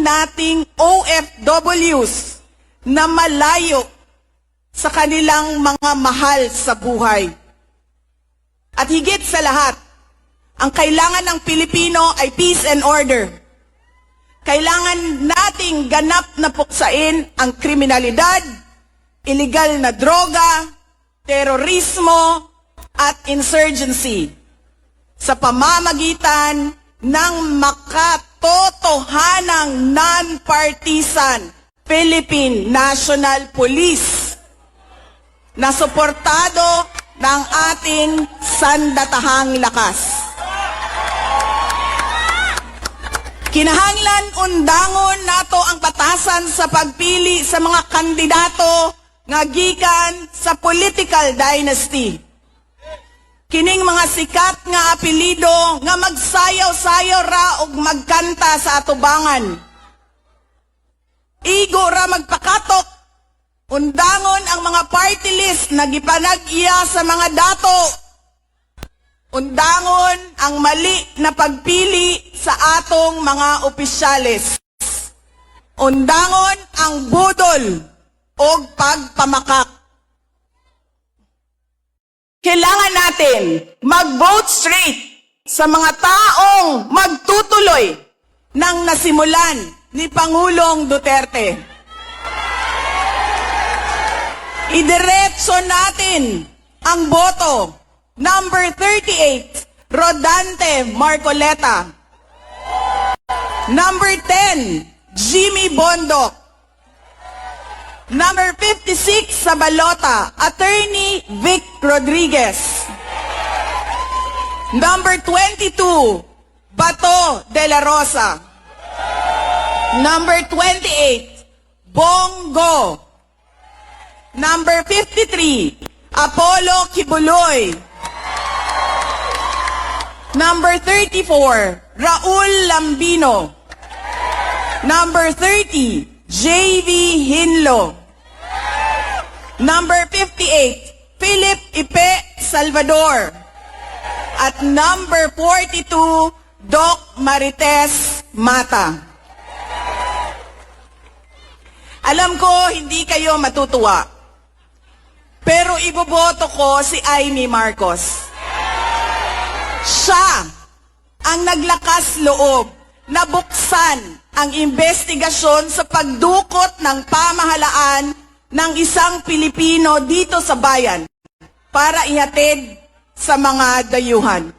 nating OFWs na malayo sa kanilang mga mahal sa buhay. At higit sa lahat, ang kailangan ng Pilipino ay peace and order. Kailangan nating ganap na puksain ang kriminalidad, illegal na droga, terorismo, at insurgency sa pamamagitan ng makatotohanang non-partisan Philippine National Police na suportado ng ating sandatahang lakas. Kinahanglan undangon nato ang batasan sa pagpili sa mga kandidato nga gikan sa political dynasty. Kining mga sikat nga apelido nga magsayaw-sayaw ra og magkanta sa atubangan. Igo ra magpakatok. Undangon ang mga party list na gipanag-iya sa mga dato. Undangon ang mali na pagpili sa atong mga opisyales. Undangon ang budol o pagpamakak. Kailangan natin mag-vote straight sa mga taong magtutuloy ng nasimulan ni Pangulong Duterte. Idiretso natin ang boto. Number 38, Rodante Marcoleta. Number 10, Jimmy Bondok. Number 56 sa balota, Attorney Vic Rodriguez. Number 22, Bato de la Rosa. Number 28, Bongo. Number 53, Apollo Kibuloy. Number 34, Raul Lambino. Number 30, J.V. Hinlo. Number 58, Philip Ipe Salvador. At number 42, Doc Marites Mata. Alam ko, hindi kayo matutuwa. Pero iboboto ko si Amy Marcos. Siya ang naglakas loob na buksan ang investigasyon sa pagdukot ng pamahalaan ng isang Pilipino dito sa bayan para ihatid sa mga dayuhan.